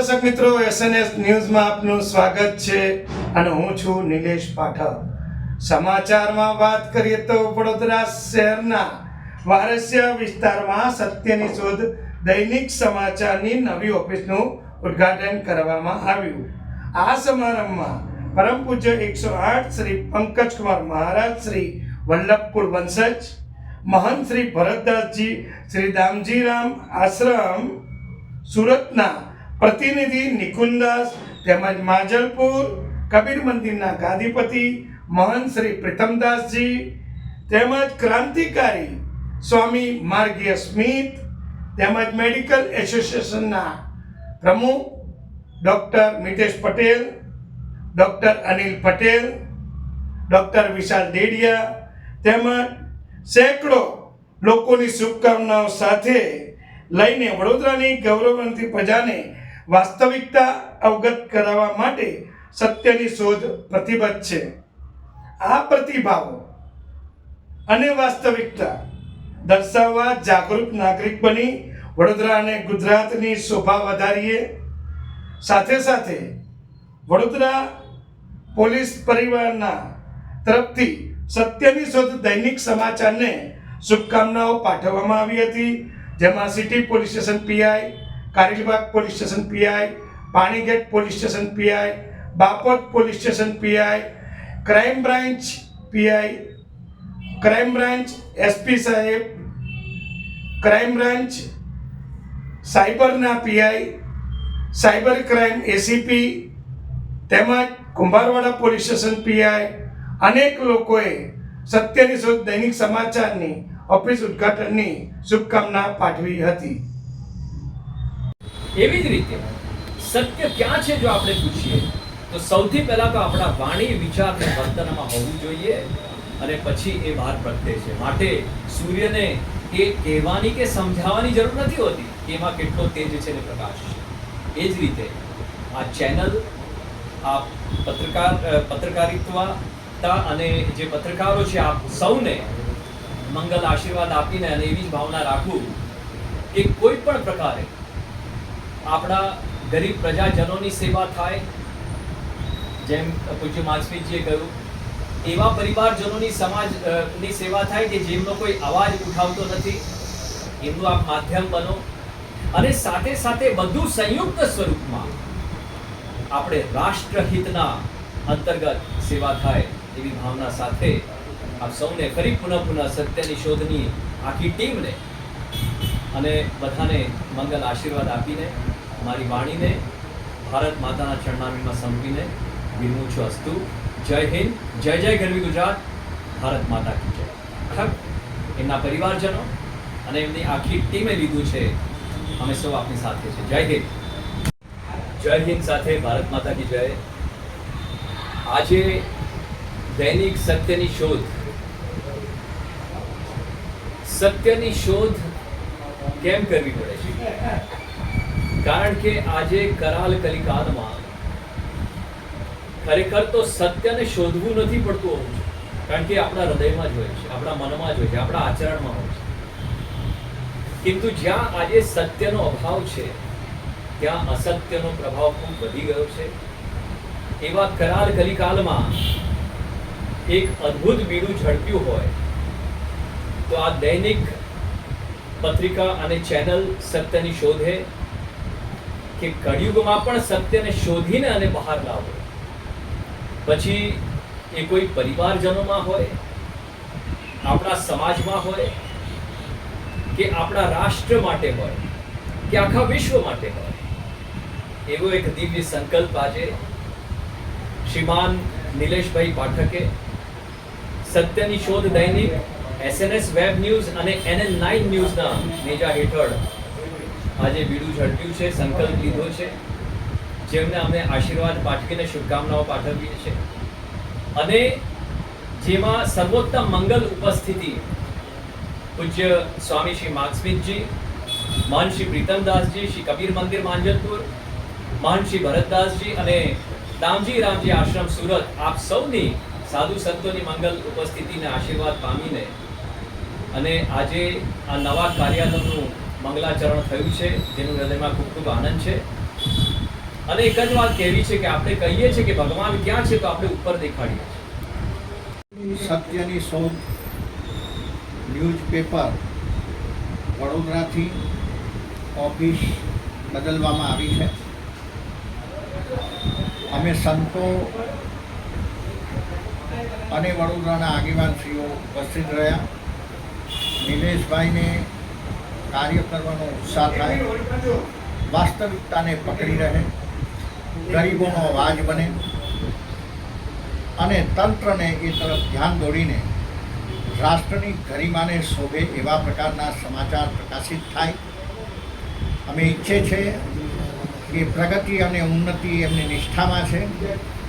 દર્શક મિત્રો એસએનએસ ન્યૂઝમાં આપનું સ્વાગત છે અને હું છું નિલેશ પાઠક. સમાચારમાં વાત કરીએ તો વડોદરા શહેરના વારસ્ય વિસ્તારમાં સત્યની શોધ દૈનિક સમાચારની નવી ઓફિસનું ઉદ્ઘાટન કરવામાં આવ્યું. આ સમારંભમાં પરમ પૂજ્ય એકસો આઠ શ્રી પંકજકુમાર મહારાજ, શ્રી વલ્લભકુળ વંશજ, મહંત શ્રી ભરતદાસજી, શ્રી દામજીરામ આશ્રમ, સુરતના પ્રતિનિધિ નિકુંદાસ તેમજ માજલપુર કબીર મંદિરના ગાદીપતિ મહંત શ્રી પ્રીતમદાસજી તેમજ ક્રાંતિકારી સ્વામી માર્ગીય સ્મિત તેમજ મેડિકલ એસોસિએશનના પ્રમુખ doctor Mitesh Patel, doctor Anil Patel, doctor Vishal Dedia તેમજ સેંકડો લોકોની શુભકામનાઓ સાથે લઈને વડોદરાની ગૌરવવંતી પ્રજાને વાસ્તવિકતા અવગત કરાવવા માટે સત્યની શોધ પ્રતિબદ્ધ છે. આ પ્રતિભાવો અને વાસ્તવિકતા દર્શાવવા જાગૃત નાગરિક બની વડોદરા અને ગુજરાતની શોભા વધારીએ. સાથે સાથે વડોદરા પોલીસ પરિવારના તરફથી સત્યની શોધ દૈનિક સમાચારને શુભકામનાઓ પાઠવવામાં આવી હતી. જેમાં city police station PI Karelibaug police station PI, Panigate police station PI, Bapod police station PI, crime branch PI, crime branch SP સાહેબ, ક્રાઇમ બ્રાન્ચ સાયબરના પીઆઈ, સાયબર ક્રાઇમ એસીપી, તેમજ કુંભારવાડા પોલીસ સ્ટેશન પીઆઈ, અનેક લોકોએ સત્યની શોધ દૈનિક સમાચારની, office ઉદ્ઘાટનની શુભકામના પાઠવી હતી. એવી જ રીતે સત્ય ક્યાં છે જો આપણે પૂછીએ, તો સૌથી પહેલાં તો આપણા વાણી વિચાર અને વર્તનમાં હોવું જોઈએ અને પછી એ બહાર પ્રગટે છે. માટે સૂર્યને એ કહેવાની કે સમજાવવાની જરૂર નથી હોતી એમાં કેટલો તેજ છે ને પ્રકાશ છે. એ જ રીતે આ ચેનલ, આ પત્રકાર પત્રકારિત્વતા અને જે પત્રકારો છે, આપ સૌને મંગલ આશીર્વાદ આપીને અને એવી જ ભાવના રાખું કે કોઈ પણ પ્રકારે આપણા ગરીબ પ્રજાજનોની સેવા થાય, જેમ પૂજ્ય માછમીજીએ કહ્યું, એવા પરિવારજનોની સમાજ સેવા થાય કે જેમનો કોઈ અવાજ ઉઠાવતો નથી. એમનું આપ માધ્યમ બનો અને સાથે સાથે બધું સંયુક્ત સ્વરૂપમાં આપણે રાષ્ટ્રહિતના અંતર્ગત સેવા થાય એવી ભાવના સાથે આપ સૌને ફરી પુનઃ પુનઃ સત્યની શોધની આખી ટીમને અને બધાને મંગલ આશીર્વાદ આપીને, મારી વાણીને, ભારત માતાના ચરણામીમાં સંપીને વિરમું છું અસ્તુ. જય હિન્દ, જય જય ગરવી ગુજરાત, ભારત માતા કી જય. ઠક એમના પરિવારજનો અને એમની આખી ટીમે લીધું છે. અમે સૌ આપની સાથે છે. જય હિન્દ. જય હિન્દ સાથે ભારત માતા કી જય. આજે દૈનિક સત્યની શોધ. સત્યની શોધ કેમ કરવી પડે છે? કારણ કે આજે કરાલ કલિકાલમાં ખરેખર તો સત્યને શોધવું નથી પડતું હોવું કારણ કે આપણા હૃદયમાં જ હોય છે, આપણા મનમાં જ હોય છે, આપણા આચરણમાં હોય છે. કિંતુ જ્યાં આજે સત્યનો અભાવ છે, ત્યાં અસત્યનો પ્રભાવ ખૂબ વધી ગયો છે. એવા કરાર કલિકાલમાં એક અદ્ભુત બીડું ઝડપ્યું હોય, તો આ દૈનિક પત્રિકા અને ચેનલ સત્યની શોધે કે કળિયુગમાં પણ સત્યને શોધીને અને બહાર લાવો. પછી એ કોઈ પરિવારજનોમાં હોય, આપણા સમાજમાં હોય, કે આપણા રાષ્ટ્ર માટે હોય, કે આખા વિશ્વ માટે હોય. એવો એક દિવ્ય સંકલ્પ આજે શ્રીમાન નિલેશભાઈ પાઠકે સત્યની શોધ દૈનિક એસએનએસ વેબ ન્યૂઝ અને એનએલ નાઇન ન્યૂઝના નેજા હેઠળ આજે બીડું ઝડપ્યું છે, સંકલ્પ લીધો છે, જેમને અમે આશીર્વાદ પાઠવીને શુભકામનાઓ પાઠવીએ છીએ. અને જેમાં સર્વોત્તમ મંગલ ઉપસ્થિતિ પૂજ્ય સ્વામી શ્રી માર્કસ્મિતજી મહાન શ્રી પ્રીતમદાસજી, શ્રી કબીર મંદિર માંજલપુર, મહાન શ્રી ભરતદાસજી અને દામજી રામજી આશ્રમ સુરત, આપ સૌની સાધુ સંતોની મંગલ ઉપસ્થિતિને આશીર્વાદ પામીને અને આજે આ નવા કાર્યાલયનું મંગલાચરણ થયું છે, જેનું હૃદયમાં ખૂબ ખૂબ આનંદ છે. અને એક જ વાત કહેવી છે કે આપણે કહીએ છીએ કે ભગવાન ક્યાં છે તો આપણે ઉપર દેખાડીએ સત્યની શોધ ન્યૂઝપેપર વડોદરાથી ઓફિસ બદલવામાં આવી છે. અમે સંતો અને વડોદરાના આગેવાનશ્રીઓ ઉપસ્થિત રહ્યા. નિલેશભાઈને કાર્ય કરવાનો ઉત્સાહ થાય, વાસ્તવિકતાને પકડી રહે, ગરીબોનો અવાજ બને અને તંત્રને એ તરફ ધ્યાન દોડીને રાષ્ટ્રની ગરિમાને શોભે એવા પ્રકારના સમાચાર પ્રકાશિત થાય. અમે ઈચ્છે છે કે પ્રગતિ અને ઉન્નતિ એમની નિષ્ઠામાં છે.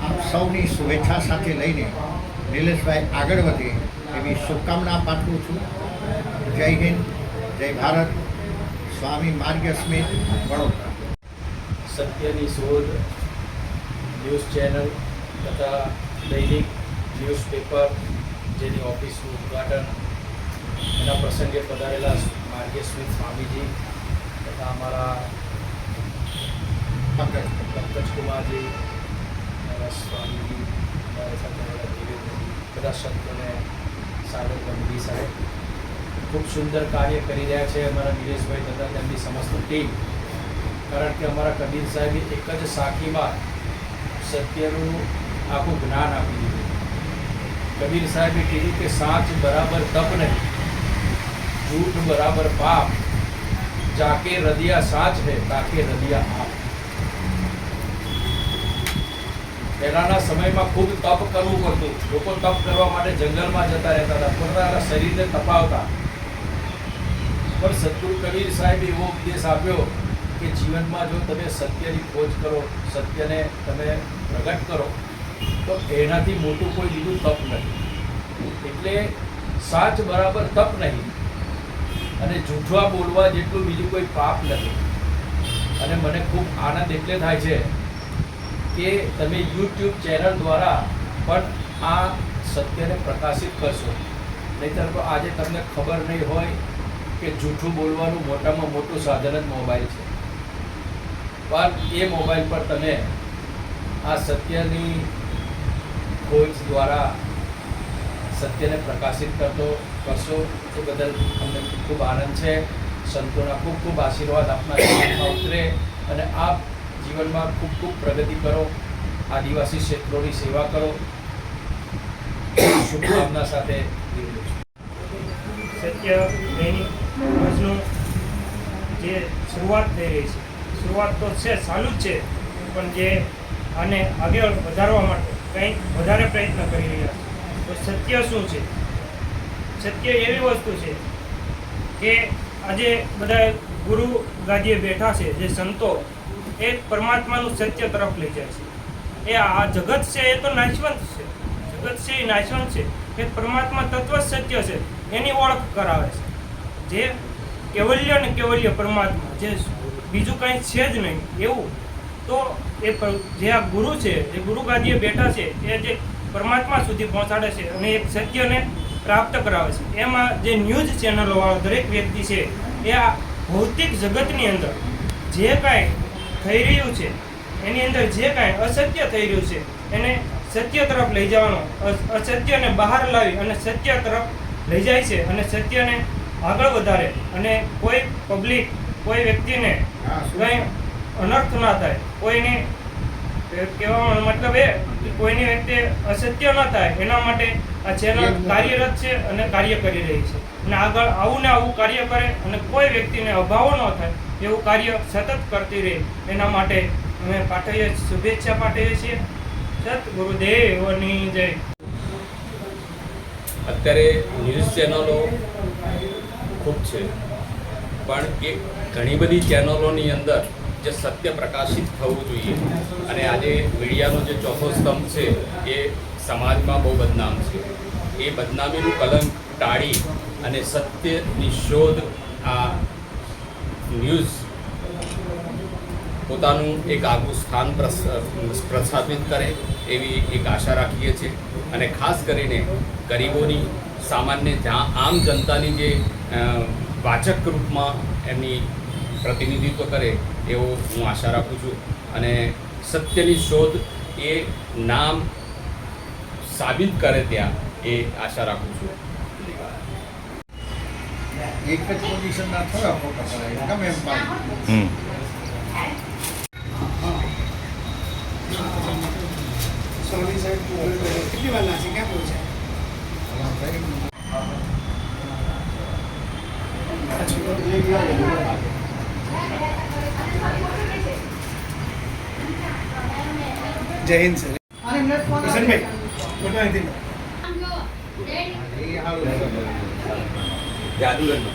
આપ સૌની શુભેચ્છા સાથે લઈને નિલેશભાઈ આગળ વધે એવી શુભકામના પાઠવું છું. જય હિન્દ જય ભારત. સ્વામી માર્ગ સ્મિત વડોદરા. સત્યની શોધ ન્યૂઝ ચેનલ તથા દૈનિક ન્યૂઝપેપર જેની ઓફિસનું ઉદ્ઘાટન એના પ્રસંગે પધારેલા માર્ગે સ્મિત સ્વામીજી તથા અમારા પંકજ. પંકજકુમારજી અમારા સ્વામીજી અમારા સાથે બધા સંતોને સાગર ગંભીર સાહેબ. ખૂબ સુંદર કાર્ય કરી રહ્યા છે અમારા નિરેશભાઈ તથા તેમની સમસ્ત ટીમ. કારણ કે અમારા કબીર સાહેબે એક જ સાખીમાં સત્યનું આખું જ્ઞાન આપી દીધું. કબીર સાહેબે કીધું કે સાચ બરાબર તપ નહીં જૂઠ બરાબર પાપ. જાકે રદિયા સાચ હે, તાકે રદિયા આપ. પહેલાંના સમયમાં ખૂબ તપ કરવું પડતું. લોકો તપ કરવા માટે જંગલમાં જતા રહેતા હતા. પોતાના શરીરને તપાવતા. પણ સદગુરુ કબીર સાહેબે એવો ઉપદેશ આપ્યો કે જીવનમાં જો તમે સત્યની ખોજ કરો, સત્યને તમે પ્રગટ કરો, તો એનાથી મોટું કોઈ બીજું તપ નથી. એટલે સાચ બરાબર તપ નહીં અને જૂઠવા બોલવા જેટલું બીજું કોઈ પાપ નથી. અને મને ખૂબ આનંદ એટલે થાય છે કે તમે યુટ્યુબ ચેનલ દ્વારા પણ આ સત્યને પ્રકાશિત કરશો. નહીંતર તો આજે તમને ખબર નહીં હોય કે જૂઠું બોલવાનું મોટામાં મોટું સાધન જ મોબાઈલ છે. પણ એ મોબાઈલ પર તમે આ સત્યની ખોજ દ્વારા સત્યને પ્રકાશિત કરતો કરશો, એ બદલ અમને ખૂબ આનંદ છે. સંતોના ખૂબ ખૂબ આશીર્વાદ આપના જીવનમાં ઉતરે અને આપ જીવનમાં ખૂબ ખૂબ પ્રગતિ કરો, આદિવાસી ક્ષેત્રોની સેવા કરો. શુભકામના સાથે સત્ય દૈનિક ન્યૂઝનું જે શરૂઆત થઈ રહી છે. શરૂઆત તો છે, ચાલુ જ છે, પણ જે આને આગળ વધારવા માટે કંઈક વધારે પ્રયત્ન કરી રહ્યા છે. તો સત્ય શું છે? સત્ય એવી વસ્તુ છે કે આજે બધા ગુરુ ગાદીએ બેઠા છે, જે સંતો, એ પરમાત્માનું સત્ય તરફ લઈ જાય છે. એ આ જગત છે, એ તો નાશવંત છે. જગત છે, એ નાશવંત છે. એ પરમાત્મા તત્વ સત્ય છે. એની ઓળખ કરાવે છે. જે કેવલ્ય ને કેવલ્ય પરમાત્મા જે બીજું કંઈ છે જ નહીં, એવું. તો એ જે આ ગુરુ છે, જે ગુરુ ગાદીએ બેઠા છે, એ જે પરમાત્મા સુધી પહોંચાડે છે અને એક સત્યને પ્રાપ્ત કરાવે છે. એમાં જે ન્યૂઝ ચેનલોવાળો દરેક વ્યક્તિ છે, એ આ ભૌતિક જગતની અંદર જે કાંઈ થઈ રહ્યું છે, એની અંદર જે કાંઈ અસત્ય થઈ રહ્યું છે, એને સત્ય તરફ લઈ જવાનો અસ- અસત્યને બહાર લાવી અને સત્ય તરફ લઈ જાય છે અને સત્યને આગળ વધારે અને કોઈ પબ્લિક કોઈ વ્યક્તિને કંઈ અનર્થ ના થાય કોઈને કહેવાનો મતલબ એ કે કોઈની વ્યક્તિ અસત્ય ન થાય એના માટે આ ચેનલ કાર્યરત છે અને કાર્ય કરી રહી છે. અને આગળ આવું ને આવું કાર્ય કરે અને કોઈ વ્યક્તિને અભાવો ન થાય એવું કાર્ય સતત કરતી રહે એના માટે અમે પાઠવીએ શુભેચ્છા પાઠવીએ છીએ. સત ગુરુદેવની જય. અત્યારે ન્યૂઝ ચેનલો ખૂબ છે. પણ એ ઘણી બધી ચેનલોની અંદર જે સત્ય પ્રકાશિત થવું જોઈએ. અને આજે મીડિયાનો જે ચોથો સ્તંભ છે, એ સમાજમાં બહુ બદનામ છે. એ બદનામીનું કલંક ટાળી અને સત્યની શોધ આ ન્યૂઝ પોતાનું એક આગવું સ્થાન પ્રસ- પ્રસ્થાપિત કરે એવી એક આશા રાખીએ છીએ. અને ખાસ કરીને ગરીબોની સામાન્ય જ્યાં આમ જનતાની જે વાચક રૂપમાં એમની પ્રતિનિધિત્વ કરે એવો હું આશા રાખું છું. અને સત્યની શોધ એ નામ સાબિત કરે ત્યાં એ આશા રાખું છું. એક જ પોઝિશનના થોડા ફોટા પડાય ગમે એમ પાડી સોરી સાહેબ કેટલી વાર લાગશે? ક્યાં જય હિન્દ સર કિશનભાઈ ફોટો અહીંથી લો. એ હારું જાદુગરનો